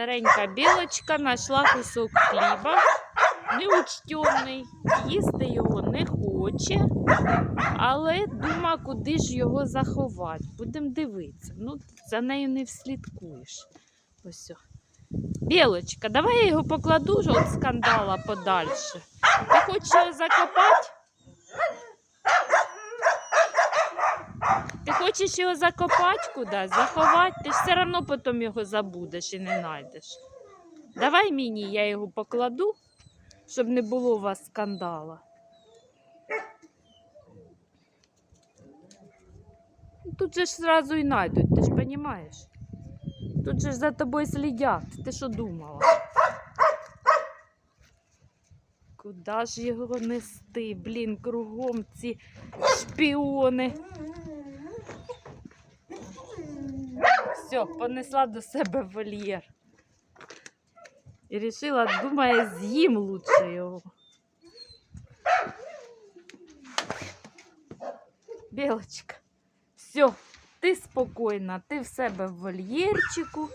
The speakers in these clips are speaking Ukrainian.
Старенька білочка знайшла кусок хліба, неучтений, їсти його не хоче, але дума, куди ж його заховати. Будемо дивитися. Ну, за нею не вслідкуєш. Ось. Білочка, давай я його покладу від скандала подальше. Ти хочеш його закопати? Ти хочеш його закопати кудись, заховати? Ти ж все одно потім його забудеш і не знайдеш. Давай мені, я його покладу, щоб не було у вас скандала. Тут же ж зразу і знайдуть, ти ж розумієш? Тут же ж за тобою слідять. Ти що думала? Куда ж його нести? Блін, кругом ці шпіони. Все, понесла до себе вольєр. І рішила, думає, з'їм лучше його. Білочка, все, ти спокійна, ти в себе в вольєрчику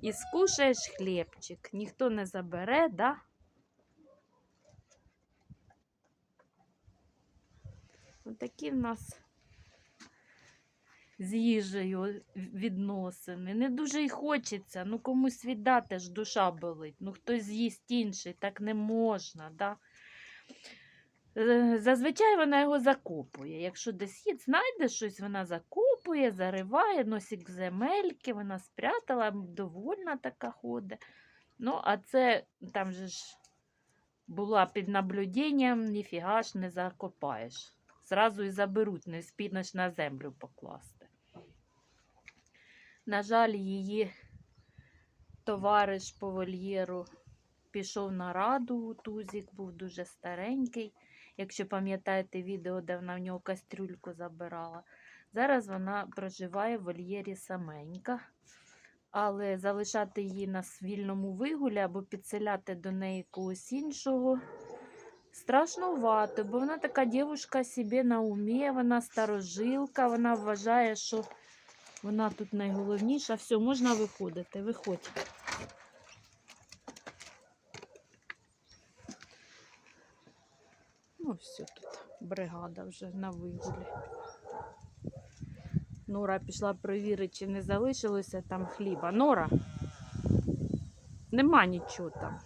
і скушаєш хлібчик. Ніхто не забере, да? Отакі в нас з їжею відносини. Не дуже й хочеться. Ну комусь віддати ж душа болить. Ну хтось з'їсть інший, так не можна. Да? Е, Зазвичай вона його закопує. Якщо десь їд, знайде щось, вона закопує, зариває, носить земельки, вона спрятала, довольна така ходить. Ну, а це там же ж була під наблюденням, ніфіга ж не закопаєш. Зразу і заберуть, не спінеш на землю покласти. На жаль, її товариш по вольєру пішов на раду, Тузік був дуже старенький. Якщо пам'ятаєте відео, де вона в нього кастрюльку забирала. Зараз вона проживає в вольєрі саменька, але залишати її на вільному вигулі або підселяти до неї когось іншого страшнувато, бо вона така дівчинка собі на умі, вона старожилка, вона вважає, що вона тут найголовніша. Все, можна виходити, виходь. Ну, все тут бригада вже на вигулі. Нора пішла перевірити, чи не залишилося там хліба. Нора, нема нічого там.